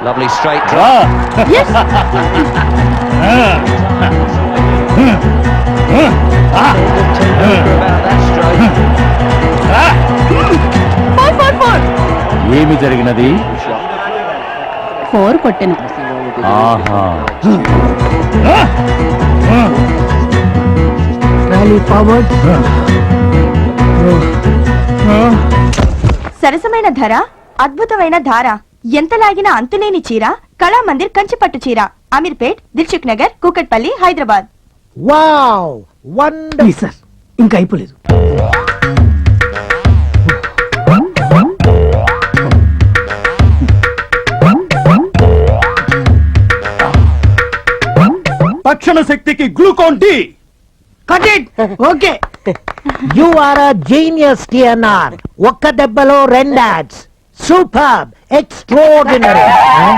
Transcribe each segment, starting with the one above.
Lovely straight drop. About that stroke. ఏమి జరిగినది four కొట్టెను ఆహా సరసమైన ధర అద్భుతమైన ధార ఎంత లాగినా అంతులేని చీర కళామందిర్ కంచిపట్టు చీర. Ameerpet Dilsukhnagar Kukatpally Hyderabad. Wow wonder sir ఇంకా అయిపోలేదు తక్షణ శక్తికి Glucon D cut it okay you are a genius TNR ఒక్క దెబ్బలో రెండు ads Superb! Extraordinary! huh?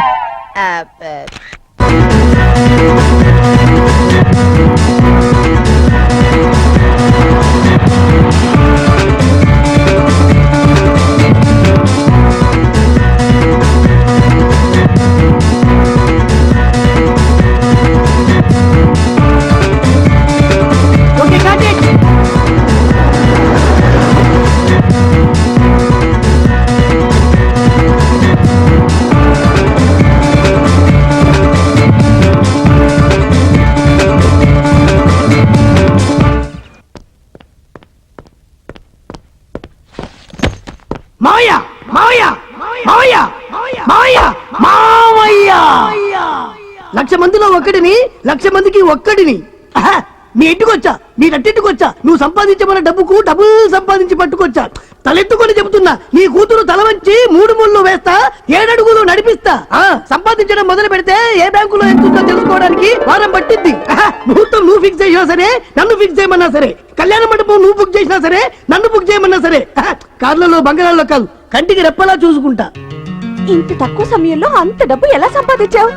Lakh lakh మందికి ఒక్కడిని. మీ ఇంటికొచ్చా నీ నట్టింటికొచ్చా నువ్వు సంపాదించమన్న డబ్బుకు డబ్బులు సంపాదించి పట్టుకొచ్చా. తలెత్తుకొని చెబుతున్నా నీ కూతురు తల వంచి మూడు ముళ్ళు వేస్తా ఏడడుగులు నడిపిస్తా. ఆ, సంపాదించడం మొదలు పెడితే ఏ బ్యాంకులో ఎంత ఉందో తెలుసుకోవడానికి వారం పట్టింది ముహూర్తం నువ్వు ఫిక్స్ చేసినా సరే నన్ను ఫిక్స్ చేయమన్నా సరే. కళ్యాణ మండపం నువ్వు బుక్ చేసినా సరే నన్ను బుక్ చేయమన్నా సరే. కార్లలో బంగారాల్లో కాదు కంటికి రెప్పలా చూసుకుంటా. ఇంత తక్కువ సమయంలో అంత డబ్బు ఎలా సంపాదించావు?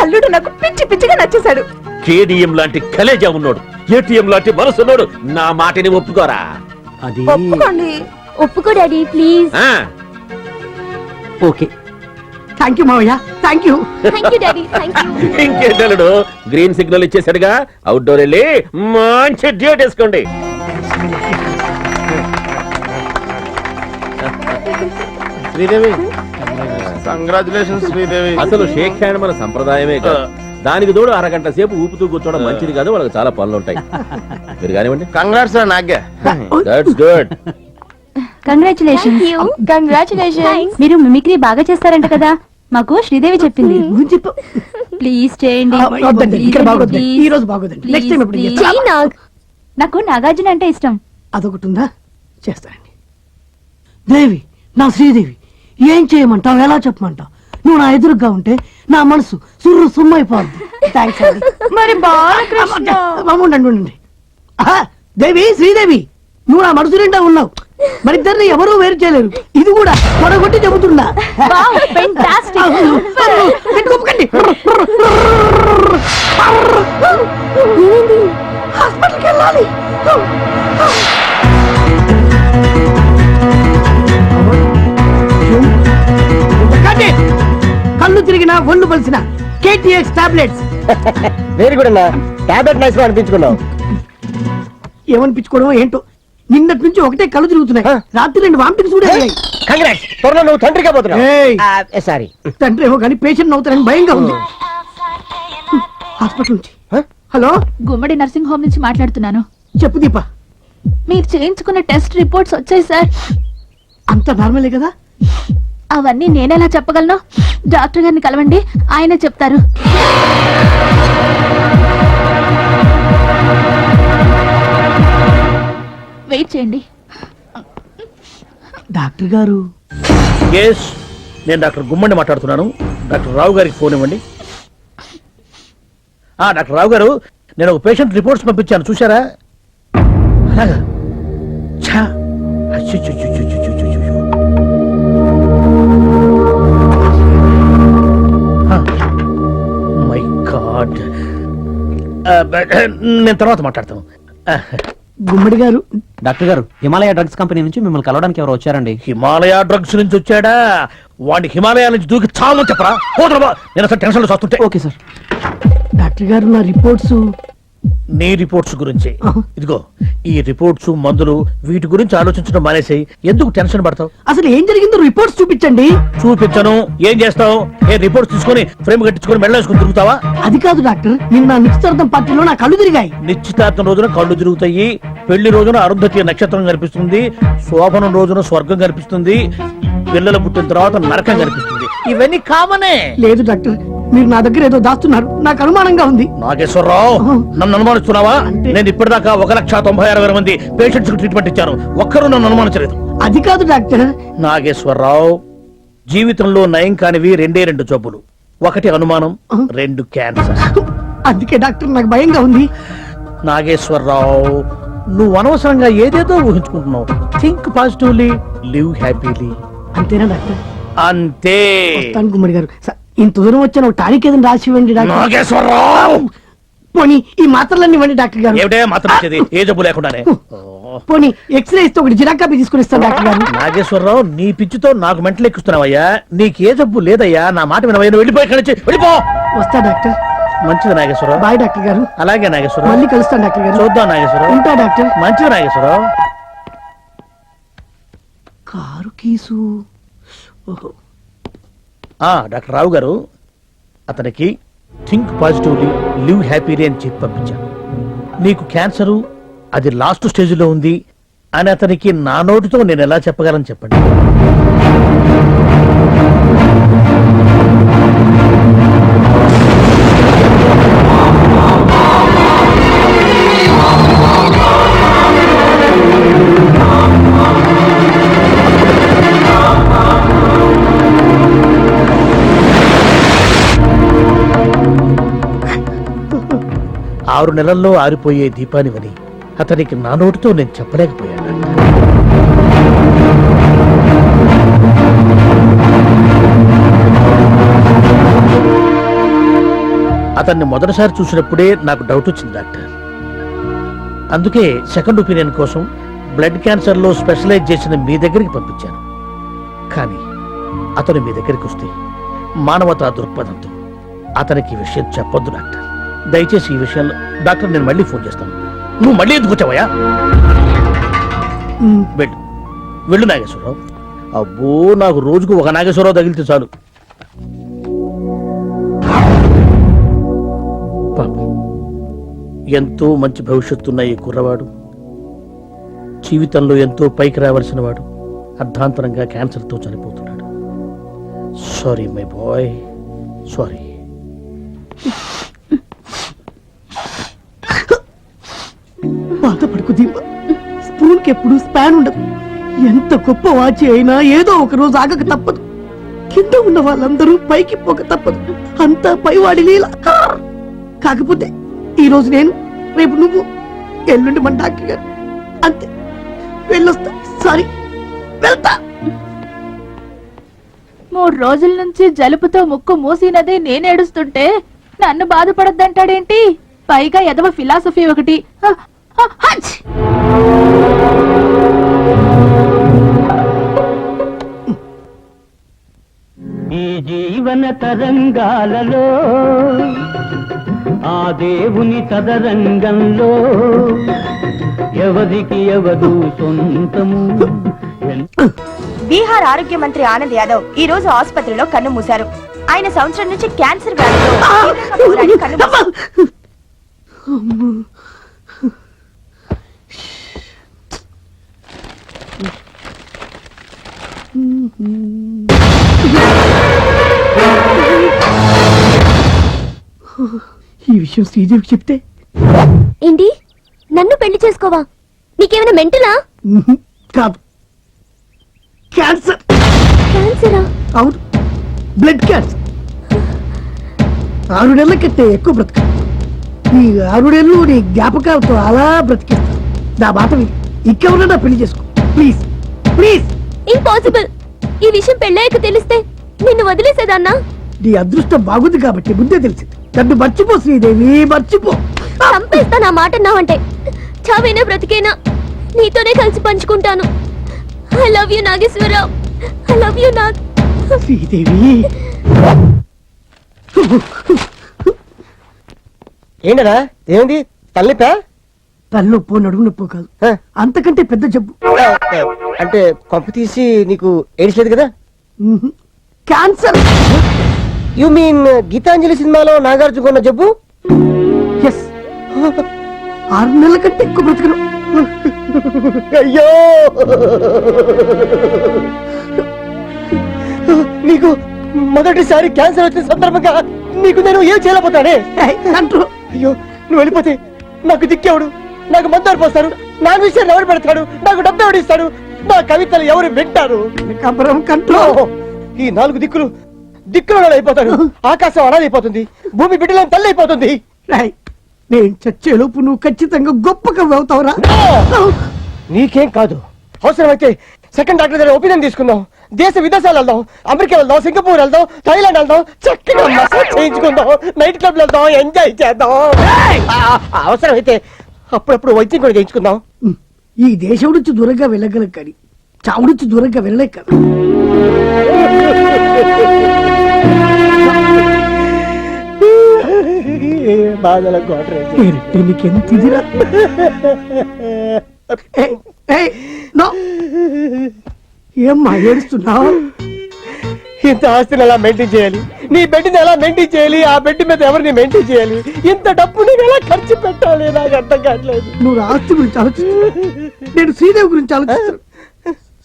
అల్లుడు నాకు పిచ్చి పిచ్చిగా నచ్చేశాడు. కేడిఎం లాంటి కలేజా ఉన్నాడు ఏటీఎం లాంటి మనసున్నాడు నా మాటని ఒప్పుకోరా? అది ఒప్పుకోండి. ఒప్పుకో డాడీ ప్లీజ్. ఆ, ఓకే. థ్యాంక్ యూ మావయ్య thank you thank you daddy thank you ఇంకేంటలుడు green signal ఇచ్చేసాడుగా అవుట్డోర్ వెళ్ళి మంచి డ్యూట్ వేసుకోండి. శ్రీదేవి కంగ్రాచులేషన్ శ్రీదేవి అసలు షేక్ హ్యాండ్ మన సంప్రదాయమే కదా. దానికి తోడు అరగంట సేపు ఊపుతూ కూర్చోవడం మంచిది కాదు వాళ్ళకి చాలా పనులు ఉంటాయి. మీరు కానివ్వండి. కంగ్రాట్స్ నాకే దట్స్ గుడ్ కంగ్రాచులేషన్ కంగ్రాచులేషన్ మీరు మిమిక్రీ బాగా చేస్తారంట కదా? మాకు శ్రీదేవి చెప్పింది. చెప్పు. ప్లీజ్ చేయండి. ఇక్కడ ఈ రోజు బాగోదండి నెక్స్ట్ టైం ఎప్పుడు. నాకు నాగార్జున అంటే ఇష్టం. అదొకటి ఉందా? చేస్తానండి. దేవి నా శ్రీదేవి ఏం చేయమంటావు? ఎలా చెప్పమంటావు? నువ్వు నా ఎదురుగా ఉంటే నా మనసు సుర్రు సుమ్మైపోద్ది. థ్యాంక్స్ అండి. మరి ఉండండి ఉండండి. ఆహా, దేవి శ్రీదేవి నువ్వు నా మనసు నిండా ఉన్నావు. మరి ఇద్దరిని ఎవరూ వేరు చేయలేరు. ఇది కూడా కొడగొట్టి చెబుతున్నా. హాస్పిటల్కి వెళ్ళాలి. తిరిగిన ఒళ్ళు పలిసిన కేటీఎక్స్ టాబ్లెట్స్ వెరీ గుడ్ అన్న టాబ్లెట్ నైస్ అనిపించుకున్నావు. ఏమనిపించుకోవడం ఏంటో. నిన్నటి నుంచి ఒకటే కళ్ళు తిరుగుతున్నాయి. రాత్రి రెండు వామిటింగ్స్ కూడా అయ్యాయి. కంగ్రాట్స్ త్వరలో నువ్వు తండ్రిగా. పోతున్నావు. సారీ తండ్రి ఏమో కానీ పేషెంట్ అవుతారని భయంగా ఉంది. హాస్పిటల్ నుంచి. హలో? గుమ్మడి నర్సింగ్ హోమ్ నుంచి మాట్లాడుతున్నాను. చెప్పు దీప. మీరు చేయించుకున్న టెస్ట్ రిపోర్ట్స్ వచ్చాయి సార్. అంత నార్మలే కదా? అవన్నీ నేనెలా చెప్పగలను? డాక్టర్ గారిని కలవండి. ఆయన చెప్తారు. వెయిట్ చేయండి. డాక్టర్ గారు. ఎస్ నేను డాక్టర్ గుమ్మండి మాట్లాడుతున్నాను. డాక్టర్ రావు గారికి ఫోన్ ఇవ్వండి. డాక్టర్ రావు గారు నేను ఒక పేషెంట్ రిపోర్ట్స్ పంపించాను. చూసారా అలాగా? నేను తర్వాత మాట్లాడతాను. గుమ్మడి గారు. డాక్టర్ గారు హిమాలయ డ్రగ్స్ కంపెనీ నుంచి మిమ్మల్ని కలవడానికి ఎవరు వచ్చారండి. హిమాలయ డ్రగ్స్ నుంచి వచ్చాడా? వాడిని హిమాలయాల నుంచి దూకి చావని చెప్పరా? నేను అసలు టెన్షన్లో వస్తుంటే ఓకే సార్. డాక్టర్ గారు నా రిపోర్ట్స్ నీ రిపోర్ట్స్ గురించి. ఇదిగో ఈ రిపోర్ట్స్ మందులు వీటి గురించి ఆలోచించడం మానేసి ఎందుకు టెన్షన్ పడతావు? అసలు ఏం జరిగిందో రిపోర్ట్స్ చూపించండి. చూపించను. ఏం చేస్తావు? ఏ రిపోర్ట్స్ తీసుకొని ఫ్రేమ్ కట్టించుకొని మెడలో వేసుకొని తిరుగుతావా? అది కాదు డాక్టర్ నిన్న నిశ్చితార్థం పార్టీలో నా కళ్ళు తిరిగాయి. నిశ్చితార్థం రోజున కళ్ళు తిరుగుతాయి. పెళ్ళి రోజున అరుంధతి నక్షత్రం కనిపిస్తుంది. శోభనం రోజున స్వర్గం కనిపిస్తుంది. పిల్లలు పుట్టిన తర్వాత నరకం కనిపిస్తుంది ఇవన్నీ కామనే. లేదు డాక్టర్ మీరు నా దగ్గర ఏదో దాస్తున్నారు. నాకు అనుమానంగా ఉంది. నాగేశ్వరరావు నన్ను అనుమానిస్తున్నావా? నేను ఇప్పటిదాకా ఒక లక్ష తొంభై ఆరు వేల మంది పేషెంట్స్కు ట్రీట్మెంట్ ఇచ్చాను. ఒక్కరు నన్ను అనుమానించలేదు. అది కాదు డాక్టర్. నాగేశ్వరరావు జీవితంలో నయం కానివి రెండే రెండు జబ్బులు. ఒకటి అనుమానం రెండు క్యాన్సర్ అందుకే డాక్టర్ నాకు భయంగా ఉంది. నాగేశ్వరరావు నువ్వు అనవసరంగా ఏదేదో ఊహించుకుంటున్నావు. థింక్ పాజిటివ్లీ లివ్ హ్యాపీలీ అంతేనా డాక్టర్? అంతే. వస్తాను గుమ్మడి గారు. స- ఇంత దూరం వచ్చాను ఒక టానిక్ ఏదైనా రాసి ఇవ్వండి డాక్టర్. నాగేశ్వరరావు! పోనీ ఈ మాత్రలన్నీ ఇవ్వండి డాక్టర్ గారు. ఏమిటే మాత్రం ఇచ్చేది ఏ జబ్బు లేకుండానే. పోనీ ఎక్స్రే ఇస్తే ఒకటి జిరాక్ కాపీ తీసుకుని ఇస్తాను డాక్టర్ గారు. నాగేశ్వరరావు నీ పిచ్చితో నాకు మెంటలు ఎక్కుస్తున్నావయ్యా నీకే జబ్బు లేదయ్యా. నా మాట వినవయ్యా. నువ్వు వెళ్ళిపోయి ఇక్కడి నుంచి వెళ్ళిపో! వస్తా డాక్టర్. మంచిది నాగేశ్వరరావు. బాయ్ డాక్టర్ గారు. అలాగే నాగేశ్వరరావు. మళ్ళీ కలుస్తాను డాక్టర్ గారు. చూద్దాం నాగేశ్వరరావు. ఉంటా డాక్టర్. మంచిది నాగేశ్వరరావు. Car keys. ఓహో. డాక్టర్ రావు గారు అతనికి థింక్ పాజిటివ్లీ లివ్ హ్యాపీలీ అని చెప్పి పంపించాను. నీకు క్యాన్సరు అది లాస్ట్ స్టేజ్లో ఉంది అని అతనికి నా నోటితో నేను ఎలా చెప్పగలను చెప్పండి? ఆరు నెలల్లో ఆరిపోయే దీపానివని అతనికి నా నోటితో నేను చెప్పలేకపోయాను. అతన్ని మొదటిసారి చూసినప్పుడే నాకు డౌట్ వచ్చింది డాక్టర్. అందుకే సెకండ్ ఒపీనియన్ కోసం బ్లడ్ క్యాన్సర్లో స్పెషలైజ్ చేసిన మీ దగ్గరికి పంపించాను. కానీ అతను మీ దగ్గరికి వస్తే మానవతా దృక్పథంతో అతనికి విషయం చెప్పొద్దు డాక్టర్. దయచేసి ఈ విషయంలో డాక్టర్ నేను మళ్ళీ ఫోన్ చేస్తాను. నువ్వు మళ్ళీ ఎందుకు వచ్చావయ్యా? వెళ్ళు. వెళ్ళు నాగేశ్వరరావు. అబ్బో నాకు రోజుకు ఒక నాగేశ్వరరావు తగిలితే చాలు. ఎంతో మంచి భవిష్యత్తున్న ఈ కుర్రవాడు జీవితంలో ఎంతో పైకి రావాల్సిన వాడు అర్ధాంతరంగా క్యాన్సర్తో చనిపోతున్నాడు. సారీ మై బాయ్ సారీ ఎప్పుడు స్పాన్ ఉండదు. ఎంత గొప్ప వాచి అయినా ఏదో ఒక రోజు ఆగక తప్పదు. కింద ఉన్న వాళ్ళందరూ పైకి పోక తప్పదు. అంతా పైవాడి లీల. కాకపోతే ఈ రోజు నేను రేపు నువ్వు ఎల్లుండి మన డాక్టర్ గారు. అంతే. వెళ్ళొస్తా. సారీ. వెళ్తా. మూడు రోజుల నుంచి జలుబుతో ముక్కు మూసినదే నేనేడుస్తుంటే నన్ను బాధపడద్దంటాడేంటి? పైగా ఎదవ ఫిలాసఫీ ఒకటి. తరంగాలలో ఆ దేవుని తదరంగంలో ఎవరికి ఎవరు సొంతము? బీహార్ ఆరోగ్య మంత్రి ఆనంద్ యాదవ్ ఈ రోజు ఆసుపత్రిలో కన్ను మూశారు. ఆయన సంవత్సరం నుంచి క్యాన్సర్ వ్యాధితో తీవ్రంగా పోరాడి కన్ను మూశారు. ఈ విషయం శ్రీదేవికి చెప్తే? ఏంటి? నన్ను పెళ్ళి చేసుకోవా? నీకేమైనా మెంటలా? కాదు. క్యాన్సర్. క్యాన్సరా? అవును. Blood cancer. ఆరు నెలల కంటే ఎక్కువ బ్రతక. నీ ఆరు నెలలు నీ జ్ఞాపకాలతో అలా బ్రతికేస్తా. నా మాట విని. ఇంకెవరన్నా పెళ్ళి చేసుకో. ప్లీజ్. ప్లీజ్. ఇంపాసిబుల్. ఈ విషయం పెళ్ళాక తెలిస్తే నిన్ను వదిలేసేదన్నా? నీ అదృష్టం బాగుంది కాబట్టి ముందే తెలిసింది. నన్ను మర్చిపో శ్రీదేవి మర్చిపో. చంపేస్తా నా మాట నావంటే చావైనా బ్రతికేనా? నీతోనే కలిసి పంచుకుంటాను. I love you Nageswararao. I love you Nag. Sridevi. ఏంటనా ఏమిటి తల్లిపా తలనొప్పు నడుము నొప్పు కాదు అంతకంటే పెద్ద జబ్బు. అంటే కొంప తీసి నీకు ఏడిచలేదు కదా. క్యాన్సర్. యు మీన్ గీతాంజలి సినిమాలో నాగార్జున కొన్న జబ్బు? ఎస్ ఆరు నెలల కంటే ఎక్కువ బ్రతకను. అయ్యో! నీకు మొదటిసారి క్యాన్సర్ వచ్చిన సందర్భంగా నీకు నేను ఏం చేయలేకపోతానే? కంట్రోల్ అయ్యో నువ్వు వెళ్ళిపోతే నాకు దిక్కేవుడు నాకు మందారు పోస్తాడు నా విషయాన్ని ఎవరు పెడతాడు నాకు డబ్బు ఎవడు ఇస్తాడు నా కవితలు ఎవరు వింటారు? కంట్రోల్. ఈ నాలుగు దిక్కులు దిక్కులు అయిపోతాడు ఆకాశం అనాలైపోతుంది భూమి బిడ్డలను తల్లి అయిపోతుంది. రాయ్ నేను చచ్చేలోపు నువ్వు ఖచ్చితంగా గొప్ప కవి అవుతావురా నీకేం కాదు. అవసరమైతే సెకండ్ డాక్టర్ దగ్గర ఒపీనియన్ తీసుకుందాం. దేశ విదేశాలు వెళ్దాం. అమెరికా వెళ్దాం. సింగపూర్ వెళ్దాం. థైలాండ్ వెళ్దాం. చక్కగా మసాజ్ చేయించుకుందాం. నైట్ క్లబ్ వెళ్దాం. ఎంజాయ్ చేద్దాం. అవసరమైతే అప్పుడప్పుడు వైద్యం కూడా చేయించుకుందాం. ఈ దేశం నుంచి దూరంగా వెళ్ళగలం కానీ చావు నుంచి దూరంగా వెళ్ళలేక బాధల నీకెంత ఇదిరా. ఏమ్మా ఏడుస్తున్నావు? ఇంత ఆస్తిని ఎలా మెయింటైన్ చేయాలి? నీ బెడ్ని ఎలా మెయింటైన్ చేయాలి? ఆ బెడ్ మీద ఎవరిని మెయింటైన్ చేయాలి? ఇంత డబ్బు నేను ఎలా ఖర్చు పెట్టాలి? నాకు అర్థం కావట్లేదు. నువ్వు ఆస్తి గురించి ఆలోచిస్తున్నావు? నేను శ్రీదేవి గురించి ఆలోచిస్తాను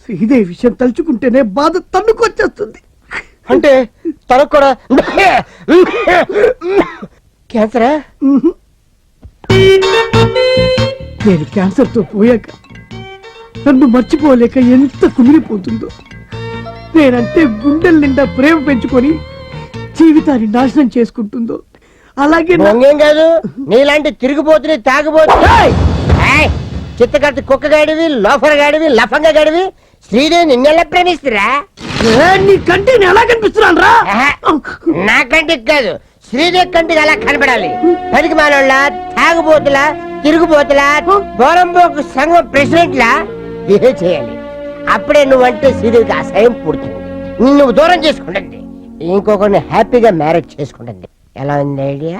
శ్రీదేవి విషయం తలుచుకుంటేనే బాధ తన్నుకొచ్చేస్తుంది. అంటే తనకు కూడా క్యాన్సరా నేను క్యాన్సర్తో పోయాక నన్ను మర్చిపోలేక ఎంత కుమిలిపోతుందో. నేనంటే గుండెల నిండా ప్రేమ పెంచుకొని జీవితాన్ని నాశనం చేసుకుంటుందో. అలాగే కాదు నీలాంటి తిరిగిపోతుని తాగిపోతు చిత్తకర్తి కుక్క గాడివి లోఫర్ గాడివి లఫంగా గాడివి శ్రీదేవి నిన్నెలా ప్రేమిస్తురా? ఏ, నీ కంటే నేను ఎలా కనిపిస్తున్నాను రా నా కంటికి కాదు శ్రీదేవి కంటికి అలా కనపడాలి పనికి మానోళ్ళ తాగుబోతుల తిరుగుబోతుల బోరంబోకు సంఘం ప్రెసిడెంట్ లా బిహేవ్ చేయాలి. అప్పుడే నువ్వంటే శ్రీదేవికి అసహ్యం పుడుతుంది నువ్వు దూరం చేసుకుంటుంది ఇంకొకరిని హ్యాపీగా మ్యారేజ్ చేసుకుంటుంది ఎలా ఉంది ఐడియా?